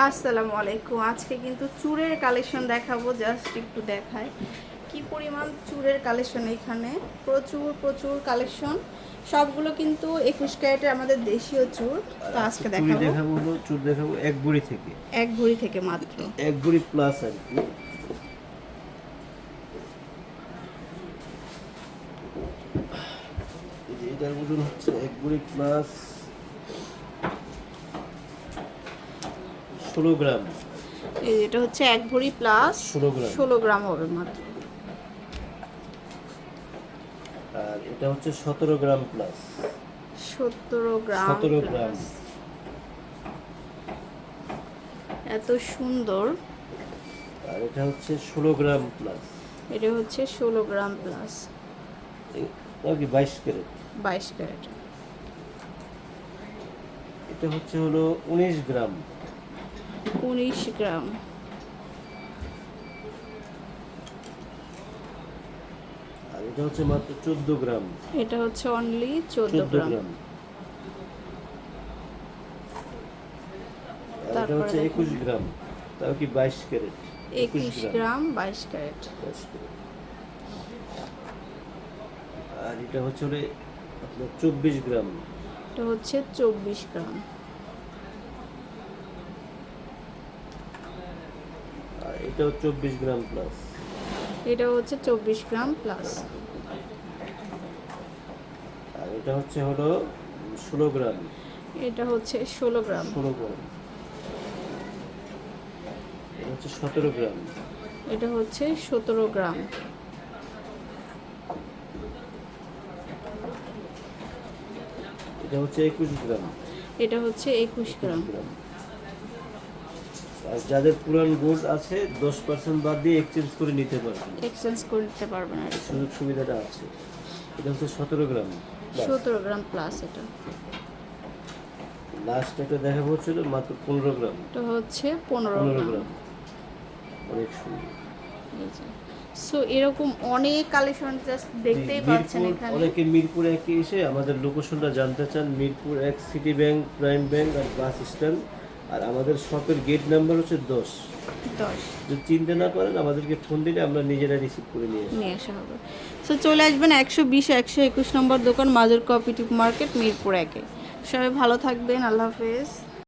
আসসালামু আলাইকুম। আজকে কিন্তু চুরের কালেকশন দেখাবো জাস্ট একটু দেখায় কি পরিমাণ চুরের কালেকশন এখানে? প্রচুর প্রচুর কালেকশন সবগুলো কিন্তু একুশ ক্যারেটের আমাদের দেশীয় চুর। তো আজকে দেখাবো। দেখাবো চুর দেখাবো এক বুড়ি থেকে। এক ভরি থেকে মাত্র। এক বুড়ি প্লাস আর কি। এটার ওজন হচ্ছে এক বুড়ি প্লাস ষোলো গ্রাম। এই এটা হচ্ছে এক ভরি প্লাস 16 গ্রাম। ষোলো গ্রাম হবে মাত্র। আর এটা হচ্ছে সতেরো গ্রাম প্লাস সতেরো গ্রাম 17 গ্রাম। এত সুন্দর। আর এটা হচ্ছে ষোলো গ্রাম প্লাস এটা হচ্ছে ষোলো গ্রাম প্লাস কি বাইশ ক্যারেট? বাইশ ক্যারেট। এটা হচ্ছে হলো উনিশ গ্রাম। উনিশ গ্রাম। আর এটা হচ্ছে মাত্র চোদ্দ গ্রাম। এটা হচ্ছে অনলি চোদ্দ চোদ্দ গ্রাম। গ্রাম। আর এটা হচ্ছে দেখুন। একুশ গ্রাম। তাও কি বাইশ ক্যারেট? একুশ গ্রাম। বাইশ ক্যারেট। বাইশ ক্যারেট। আর এটা হচ্ছে আপনার চব্বিশ গ্রাম। এটা হচ্ছে চব্বিশ গ্রাম। এটাও চব্বিশ গ্রাম প্লাস এটা হচ্ছে চব্বিশ গ্রাম প্লাস আর এটা হচ্ছে হলো ষোলো গ্রাম। এটা হচ্ছে ষোলো গ্রাম। ষোলো গ্রাম। এটা হচ্ছে সতেরো গ্রাম। এটা হচ্ছে সতেরো গ্রাম। এটা হচ্ছে একুশ গ্রাম। এটা হচ্ছে একুশ গ্রাম। গ্রাম। আর যাদের পুরান গোল্ড আছে দশ পার্সেন্ট বাদ দিয়ে এক্সচেঞ্জ করে নিতে পারবেন এক্সচেঞ্জ করে নিতে পারবেন আর সুযোগ সুবিধাটা আছে। এটা হচ্ছে সতেরো গ্রাম সতেরো গ্রাম প্লাস এটা। লাস্ট একটা দেখা হচ্ছিল মাত্র পনেরো গ্রাম। এটা হচ্ছে পনেরো পনেরো গ্রাম। গ্রাম। অনেক সুন্দর। সো এরকম অনেক কালেকশন জাস্ট দেখতেই পাচ্ছেন এখানে। অনেকে মিরপুর একে এসে আমাদের লোকেশনটা জানতে চান। মিরপুর এক সিটি ব্যাংক প্রাইম ব্যাংক আর বাস স্ট্যান্ড আর আমাদের শপের গেট নাম্বার হচ্ছে দশ। দশ। যদি চিনতে না পারেন আমাদেরকে ফোন দিলে আমরা নিজেরা রিসিভ করে নিয়ে আসি। নিয়ে আসা হবে। সো চলে আসবেন একশো বিশ একশো একুশ নম্বর দোকান মাজুর কোঅপারেটিভ মার্কেট মিরপুর একে। সবাই ভালো থাকবেন আল্লাহ হাফেজ।